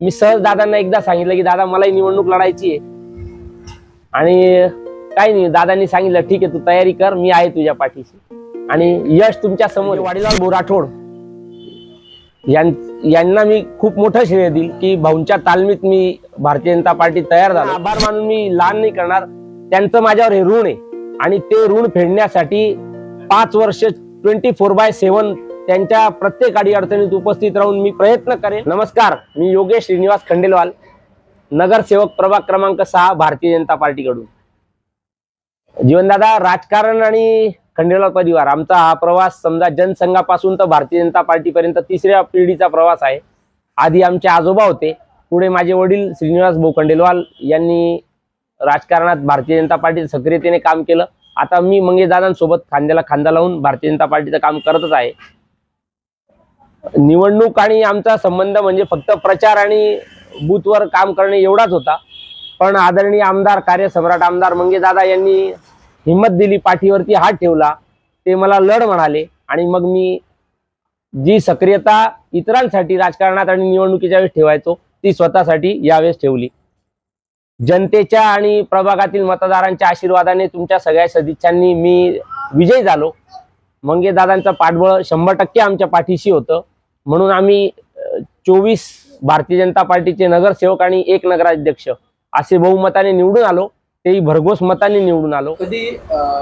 मी सहज दादांना एकदा सांगितलं की दादा मलाही निवडणूक लढायची आहे. आणि काही नाही दादांनी सांगितलं ठीक आहे तू तयारी कर मी आहे तुझ्या पाठीशी. आणि यश तुमच्यासमोर. वाडीलाल बोराठोड यांना मी खूप मोठं श्रेय देईल की भाऊंच्या तालमीत मी भारतीय जनता पार्टी तयार झालो. आभार मानून मी लहान नाही करणार. त्यांचं माझ्यावर हे ऋण आहे. आणि ते ऋण फेडण्यासाठी पाच वर्ष ट्वेंटी फोर बाय सेव्हन त्यांच्या प्रत्येक अडी अडचणीत उपस्थित राहून मी प्रयत्न करेन. नमस्कार मी योगेश श्रीनिवास खंडेलवाल नगरसेवक प्रभाग क्रमांक सहा भारतीय जनता पार्टीकडून. जीवनदादा राजकारण आणि खंडेलवाल परिवार आमचा हा प्रवास समजा जनसंघापासून तर भारतीय जनता पार्टीपर्यंत तिसऱ्या पिढीचा प्रवास आहे. आधी आमचे आजोबा होते पुढे माझे वडील श्रीनिवास भाऊ खंडेलवाल यांनी राजकारणात भारतीय जनता पार्टी सक्रियतेने काम केलं. आता मी मंगेश दादांसोबत खांद्याला खांदा लावून भारतीय जनता पार्टीचं काम करतच आहे. निवडणूक आणि आमचा संबंध म्हणजे फक्त प्रचार आणि बूथवर काम करणे एवढाच होता. पण आदरणीय आमदार कार्यसम्राट आमदार मंगेदादा यांनी हिंमत दिली पाठीवरती हात ठेवला. ते मला लढ म्हणाले आणि मग मी जी सक्रियता इतरांसाठी राजकारणात आणि निवडणुकीच्या वेळेस ठेवायचो ती स्वतःसाठी यावेळेस ठेवली. जनतेच्या आणि प्रभागातील मतदारांच्या आशीर्वादाने तुमच्या सगळ्या सदिच्छांनी मी विजयी झालो. मंगेदादांचं पाठबळ शंभर टक्के आमच्या पाठीशी होतं. म्हणून आम्ही चोवीस भारतीय जनता पार्टीचे नगरसेवक आणि एक नगराध्यक्ष असे बहुमताने निवडून आलो. तेही भरघोस मताने निवडून आलो. कधी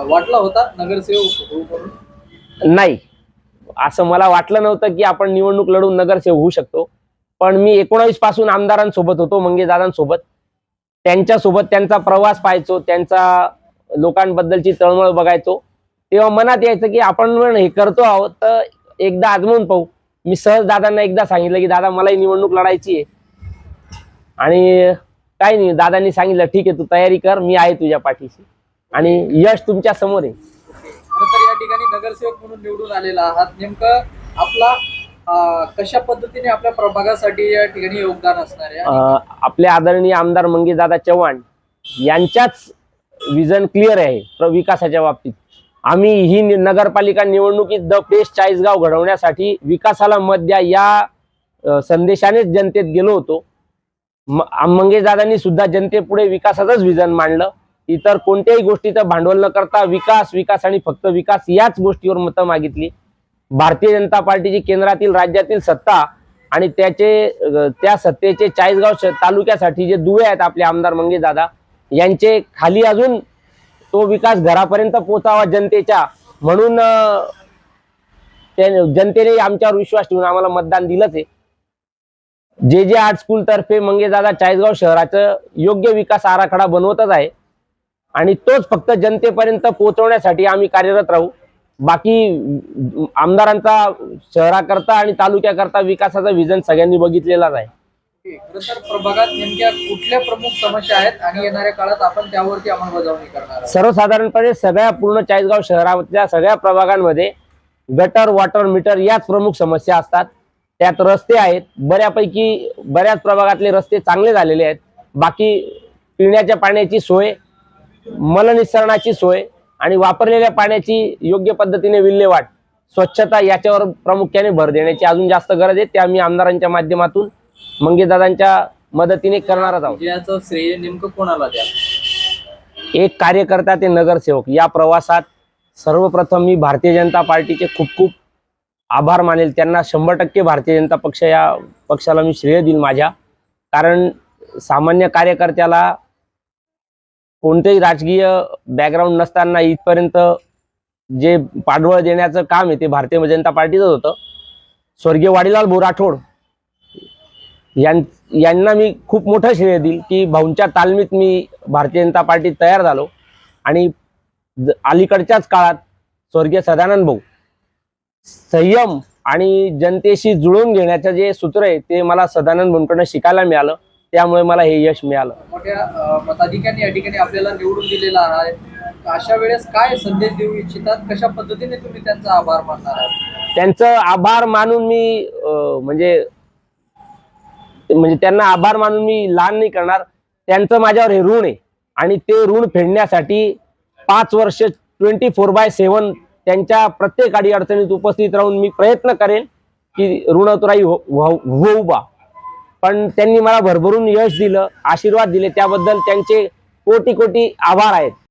वाटला होता नगरसेवक नाही. असं मला वाटलं नव्हतं की आपण निवडणूक लढून नगरसेवक होऊ शकतो. पण मी एकोणावीसपासून आमदारांसोबत होतो मंगेश दादांसोबत. त्यांच्यासोबत त्यांचा प्रवास पाहायचो त्यांचा लोकांबद्दलची तळमळ बघायचो. तेव्हा मनात यायचं की आपण पण हे करतो आहोत तर एकदा आजमवून पाहू. मी सहज दादांना एकदा सांगितलं की दादा मलाही निवडणूक लढायची आहे. आणि काही नाही दादांनी सांगितलं ठीक आहे तू तयारी कर मी आहे तुझ्या पाठीशी. आणि यश तुमच्यासमोर आहे. तर या ठिकाणी नगरसेवक म्हणून निवडून आलेला आहात. नेमकं आपला कशा पद्धतीने आपल्या प्रभागासाठी या ठिकाणी योगदान असणार आहे? आपले आदरणीय आमदार मंगेशदादा चव्हाण यांच्याच विजन क्लिअर आहे विकासाच्या बाबतीत. आम्ही ही नगरपालिका निवडणुकीत द बेस्ट चाळीसगाव घडवण्यासाठी विकासाला मत द्या या संदेशानेच जनतेत गेलो होतो. मंगेशदादांनी सुद्धा जनतेपुढे विकासाचंच विजन मांडलं. इतर कोणत्याही गोष्टीचं भांडवल न करता विकास विकास आणि फक्त विकास याच गोष्टीवर मतं मागितली. भारतीय जनता पार्टीची केंद्रातील राज्यातील सत्ता आणि त्याचे त्या सत्तेचे चाळीसगाव श- तालुक्यासाठी जे दुवे आहेत आपले आमदार मंगेशदादा यांचे खाली अजून तो विकास घरापर्यंत पोहोचावा जनतेच्या. म्हणून जनतेने आमच्यावर विश्वास ठेवून आम्हाला मतदान दिलंच आहे. जे जे आर्ट स्कूल तर्फे मंगेश चाळीसगाव शहराचं योग्य विकास आराखडा बनवतच आहे. आणि तोच फक्त जनतेपर्यंत पोहोचवण्यासाठी आम्ही कार्यरत राहू. बाकी आमदारांचा शहराकरता आणि तालुक्याकरता विकासाचा विजन सगळ्यांनी बघितलेलाच आहे. तर प्रभागात नेमक्या कुठल्या प्रमुख समस्या आहेत आणि येणाऱ्या काळात आपण त्यावरती अंमलबजावणी करणार सर्वसाधारणपणे सगळ्या पूर्ण चाळीसगाव शहरातल्या सगळ्या प्रभागांमध्ये गटर वॉटर मीटर याच प्रमुख समस्या असतात. त्यात रस्ते आहेत. बऱ्यापैकी बऱ्याच प्रभागातले रस्ते चांगले झालेले आहेत. बाकी पिण्याच्या पाण्याची सोय मलनिसरणाची सोय आणि वापरलेल्या पाण्याची योग्य पद्धतीने विल्हेवाट स्वच्छता याच्यावर प्रामुख्याने भर देण्याची अजून जास्त गरज आहे. ते आम्ही आमदारांच्या माध्यमातून मंगेशदादांच्या मदतीने करणारच आहोत. विजयाचं श्रेय नेमकं कोणाला द्या? एक कार्यकर्ता ते नगरसेवक. या प्रवासात सर्वप्रथम मी भारतीय जनता पार्टीचे खूप खूप आभार मानेल. त्यांना शंभर टक्के भारतीय जनता पक्ष या पक्षाला मी श्रेय देईल माझ्या. कारण सामान्य कार्यकर्त्याला कोणतेही राजकीय बॅकग्राऊंड नसताना इथपर्यंत जे पाठबळ देण्याचं काम आहे ते भारतीय जनता पार्टीचंच होतं. स्वर्गीय वाडीलाल बोराठोड यां यांना मी खूप मोठं श्रेय देईल की भाऊंच्या तालमीत मी भारतीय जनता पार्टीत तयार झालो. आणि अलीकडच्याच काळात स्वर्गीय सदानंद भाऊ संयम आणि जनतेशी जुळवून घेण्याचं जे सूत्र आहे ते मला सदानंद भाऊंकडनं शिकायला मिळालं. त्यामुळे मला हे यश मिळालं. मोठ्या मताधिकांनी या ठिकाणी आपल्याला निवडून दिलेला आहे. अशा वेळेस काय संदेश देऊ इच्छितात? कशा पद्धतीने तुम्ही त्यांचा आभार मानणार आहात? त्यांचं आभार मानून मी म्हणजे म्हणजे त्यांना आभार मानून मी लहान नाही करणार. त्यांचं माझ्यावर हे ऋण आहे. आणि ते ऋण फेडण्यासाठी पाच वर्ष ट्वेंटी फोर बाय सेव्हन त्यांच्या प्रत्येक अडी अडचणीत उपस्थित राहून मी प्रयत्न करेन की ऋणतुराई तुराई होऊ बा. पण त्यांनी मला भरभरून यश दिलं आशीर्वाद दिले. त्याबद्दल त्यांचे कोटी कोटी आभार आहेत.